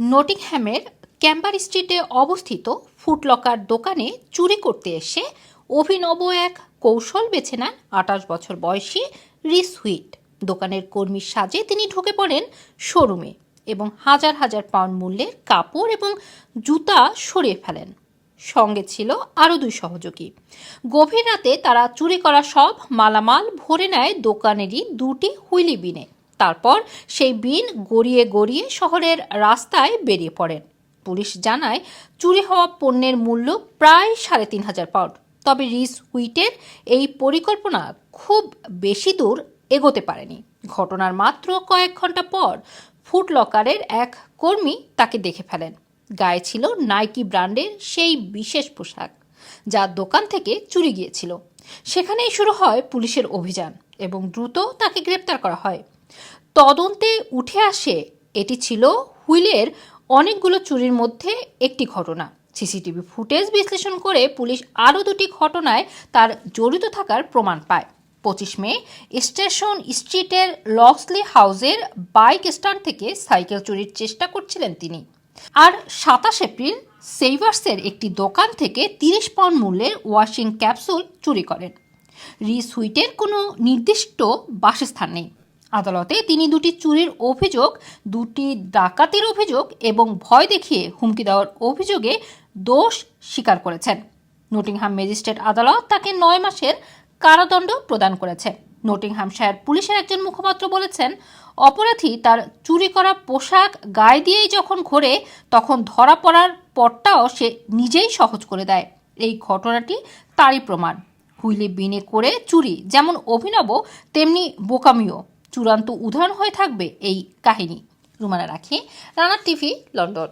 নটিংহ্যামের camber স্ট্রিটে অবস্থিত ফুটলকার দোকানে চুরি করতে এসে অভিনব এক কৌশল বেছে নেন আঠাশ বছর বয়সী রিস হুইট। দোকানের কর্মীর সাজে তিনি ঢুকে পড়েন শোরুমে এবং হাজার হাজার পাউন্ড মূল্যের কাপড় এবং জুতা সরিয়ে ফেলেন। সঙ্গে ছিল আরও দুই সহযোগী। গভীর রাতে তারা চুরি করা সব মালামাল ভরে নেয় দোকানেরই দুটি হুইলি বিনে। তারপর সেই বিন গড়িয়ে গড়িয়ে শহরের রাস্তায় বেরিয়ে পড়েন। পুলিশ জানায়, চুরি হওয়া পণ্যের মূল্য প্রায় সাড়ে তিন হাজার পাউন্ড। তবে রিস হুইটের এই পরিকল্পনা খুব বেশি দূর এগোতে পারেনি। ঘটনার মাত্র কয়েক ঘণ্টা পর ফুট লকারের এক কর্মী তাকে দেখে ফেলেন। গায়ে ছিল নাইকি ব্র্যান্ডের সেই বিশেষ পোশাক, যা দোকান থেকে চুরি গিয়েছিল। সেখানেই শুরু হয় পুলিশের অভিযান এবং দ্রুত তাকে গ্রেপ্তার করা হয়। তদন্তে উঠে আসে, এটি ছিল হুইলের অনেকগুলো চুরির মধ্যে একটি ঘটনা। সিসিটিভি ফুটেজ বিশ্লেষণ করে পুলিশ আরও দুটি ঘটনায় তার জড়িত থাকার প্রমাণ পায়। পঁচিশ মে, স্টেশন স্ট্রিটের লক্সলি হাউসের বাইক স্ট্যান্ড থেকে সাইকেল চুরির চেষ্টা করছিলেন তিনি। আর সাতাশ এপ্রিল, সেইভার্সের একটি দোকান থেকে তিরিশ পাউন্ড মূল্যের ওয়াশিং ক্যাপসুল চুরি করেন। রিস হুইটের কোনো নির্দিষ্ট বাসস্থান নেই। আদালতে তিনি দুটি চুরির অভিযোগ, দুটি ডাকাতির অভিযোগ এবং ভয় দেখিয়ে হুমকি দেওয়ার অভিযোগে দোষ স্বীকার করেছেন। নটিংহাম ম্যাজিস্ট্রেট আদালত তাকে নয় মাসের কারাদণ্ড প্রদান করেছে। নটিংহামশায়ার পুলিশের একজন মুখপাত্র বলেছেন, অপরাধী তার চুরি করা পোশাক গায়ে দিয়েই যখন ঘোরে, তখন ধরা পড়ার পরটাও সে নিজেই সহজ করে দেয়। এই ঘটনাটি তারই প্রমাণ। হুইলি বিনে করে চুরি যেমন অভিনব, তেমনি বোকামিও। চূড়ান্ত উদাহরণ হয়ে থাকবে এই কাহিনী। রুমানা রাখি রানার টিভি লন্ডন।